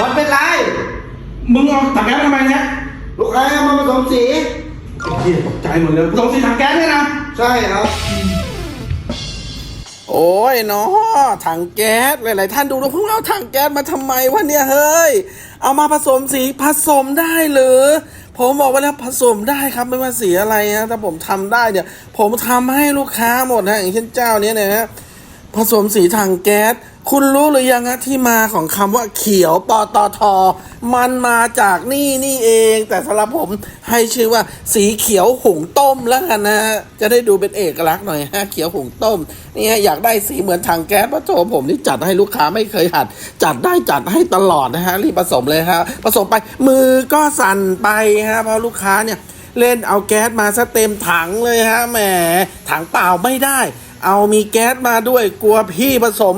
บอลเป็นไร มึงเอาถังแก๊สทำไมเนี่ยลูกค้ามาผสมสีเฮียตกใจหมดเลยผสมสีถังแก๊สเนี่ยนะ ใช่ครับ โอ้ยน้อถังแก๊สหลายๆท่านดูเราเพิ่งเอาถังแก๊สมาทำไมวะเนี่ยเฮ้ย เอามาผสมสีผสมได้หรือ ผมบอกว่าแล้วผสมได้ครับไม่ว่าสีอะไรนะถ้าผมทำได้เนี่ย ผมทำให้ลูกค้าหมดนะอย่างเช่นเจ้าเนี้ยนะฮะ ผสมสีถังแก๊ส คุณรู้หรือยังนะที่มาของคำว่าเขียวปตท มันมาจากนี่นี่เอง แต่สำหรับผมให้ชื่อว่าสีเขียวหงต้มแล้วกันนะ จะได้ดูเป็นเอกลักษณ์หน่อยฮะเขียวหงต้มนี่ฮะอยากได้สีเหมือนถังแก๊สปะโถผมนี่จัดให้ลูกค้าไม่เคยหัด จัดได้จัดให้ตลอดนะฮะรีบผสมเลยฮะผสมไปมือก็สั่นไปฮะเพราะลูกค้าเนี่ยเล่นเอาแก๊สมาซะเต็มถังเลยฮะแหมถังเปล่าไม่ได้ เอามีแก๊สมาด้วยกลัวพี่ผสม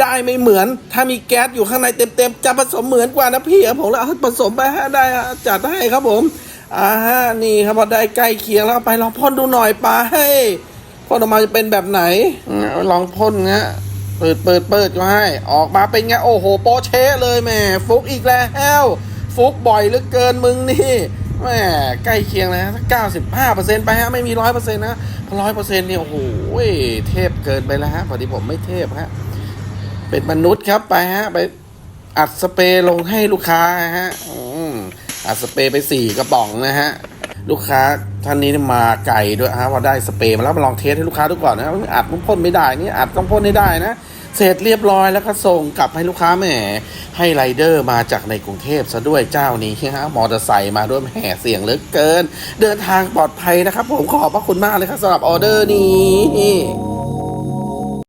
ได้ไม่เหมือน ถ้ามีแก๊สอยู่ข้างในเต็มๆจะผสมเหมือนกว่านะพี่ครับผมแล้วเอาผสมไปฮะได้จัดให้ครับผมอ่านี่ครับพอได้ใกล้เคียงแล้วไปลองพ่นดูหน่อยไปพ่นออกมาจะเป็นแบบไหนลองพ่นเงี้ยเปิดเปิดเปิดก็ให้ ออกมาเป็นไงโอ้โหโปเช่เลยแหม่ฟุกอีกแล้ว ฟุกบ่อยเหลือเกินมึงนี่ แหมใกล้เคียงแล้วเก้าสิบห้าเปอร์เซ็นต์ไปฮะ ไม่มีร้อยเปอร์เซ็นต์นะร้อยเปอร์เซ็นต์เนี่ย โอ้โหเทพเกินไปแล้วฮะพอดีผมไม่เทพฮะ เป็นมนุษย์ครับไปฮะ ไปอัดสเปรย์ลงให้ลูกค้าฮะอัดสเปรย์ไปสี่กระป๋องนะฮะ ลูกค้าท่านนี้มาไก่ด้วยฮะว่าได้สเปรย์มาแล้วมาลองเทสให้ลูกค้าดูก่อนนะอัดมันพ่นไม่ได้นี่อัดต้องพ่นให้ได้นะ เสร็จเรียบร้อยแล้วก็ส่งกลับให้ลูกค้าแหมให้ไรเดอร์มาจากในกรุงเทพซะด้วยเจ้านี้ฮะมอเตอร์ไซค์มาด้วยแหมเสียงเหลือเกิน เดินทางปลอดภัยนะครับ ผมขอบพระคุณมากเลยครับสำหรับออเดอร์นี้